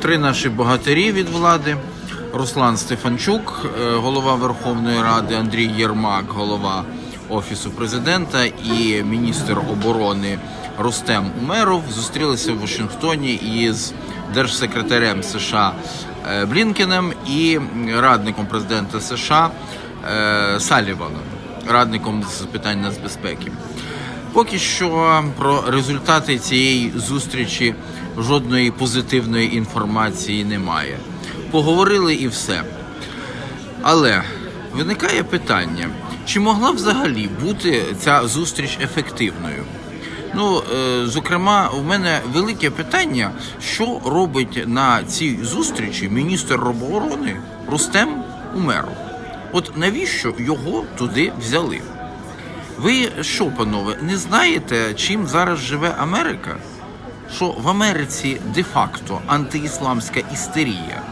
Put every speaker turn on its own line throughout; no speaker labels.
Три наші богатирі від влади: Руслан Стефанчук, е, голова Верховної Ради, Андрій Єрмак, голова Офісу президента, і міністр оборони Рустем Умеров зустрілися в Вашингтоні із держсекретарем США е, Блінкеном і радником президента США е, Саліваном, радником з питань нацбезпеки. Поки що про результати цієї зустрічі жодної позитивної інформації немає. Поговорили і все. Але виникає питання, чи могла взагалі бути ця зустріч ефективною? Ну, е, зокрема, у мене велике питання, що робить на цій зустрічі міністр оборони Рустем Умеров. От навіщо його туди взяли? Ви що, панове, не знаєте, чим зараз живе Америка? Що в Америці де-факто антиісламська істерія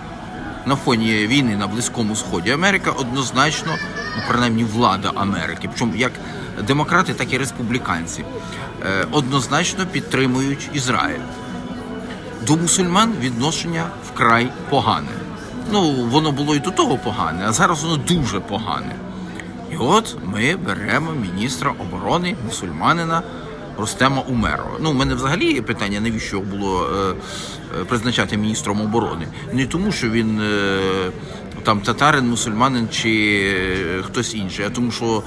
на фоні війни на Близькому Сході. Америка однозначно, ну принаймні влада Америки, причому як демократи, так і республіканці, е, однозначно підтримують Ізраїль. До мусульман відношення вкрай погане. Ну, воно було і до того погане, а зараз воно дуже погане. І от ми беремо міністра оборони мусульманина Рустема Умерова. Ну, у мене взагалі питання, навіщо його було е, е, призначати міністром оборони. Не тому, що він е, там татарин, мусульманин чи хтось інший, а тому, що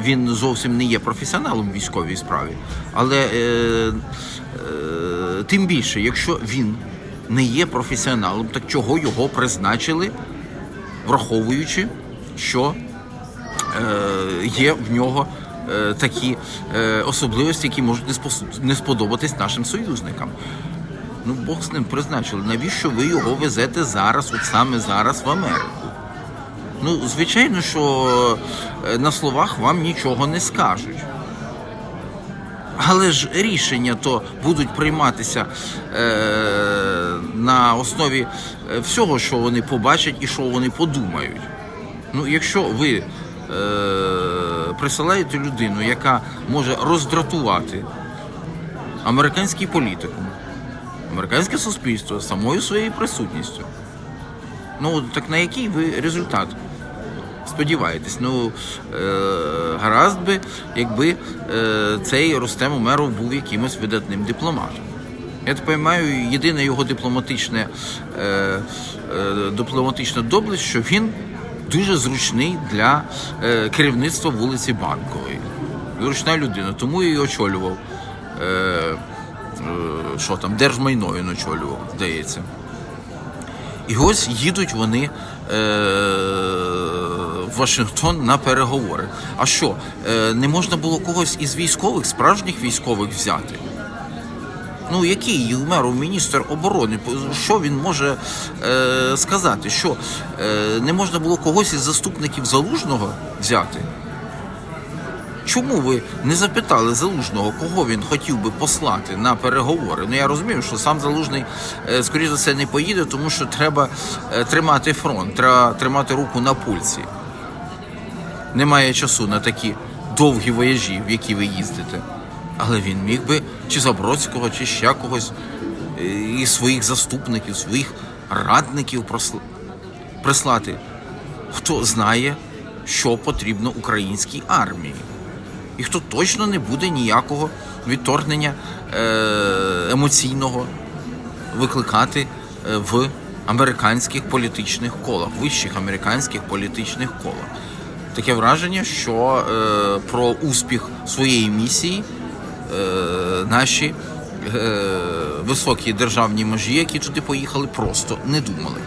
він зовсім не є професіоналом військовій справі. Але е, е, тим більше, якщо він не є професіоналом, так чого його призначили, враховуючи, що е, є в нього е, такі е, особливості, які можуть не не сподобатись нашим союзникам. Ну, Бог з ним призначили. Навіщо ви його везете зараз, от саме зараз в Америку? Ну, звичайно, що е, на словах вам нічого не скажуть. Але ж рішення то будуть прийматися е, на основі всього, що вони побачать і що вони подумають. Ну, якщо ви е, присилаєте людину, яка може роздратувати американський політикум, американське суспільство самою своєю присутністю, ну так на який ви результат? Сподіваєтесь, ну е, гаразд би, якби е, цей Рустем Умеров був якимось видатним дипломатом. Я так розумію, єдине його дипломатичне, е, е, дипломатична доблесть, що він дуже зручний для е, керівництва вулиці Банкової. Зручна людина, тому і очолював. Е, е, що там, держмайно він очолював, здається. І ось їдуть вони е, в Вашингтон на переговори. А що, е, не можна було когось із військових, справжніх військових взяти? Ну, який Юмеров міністр оборони? Що він може е, сказати? Що е, не можна було когось із заступників залужного взяти? Чому ви не запитали залужного, кого він хотів би послати на переговори? Ну я розумію, що сам залужний, е, скоріш за все, не поїде, тому що треба е, тримати фронт, треба тримати руку на пульсі. Немає часу на такі довгі вояжі, в які ви їздите. Але він міг би чи Забродського, чи ще когось е, із своїх заступників, своїх радників прислати. Хто знає, що потрібно українській армії і хто точно не буде ніякого відторгнення е, емоційного викликати е, в американських політичних колах, вищих американських політичних колах. Таке враження, що про успіх своєї місії наші е, високі державні межі, які туди поїхали, просто не думали.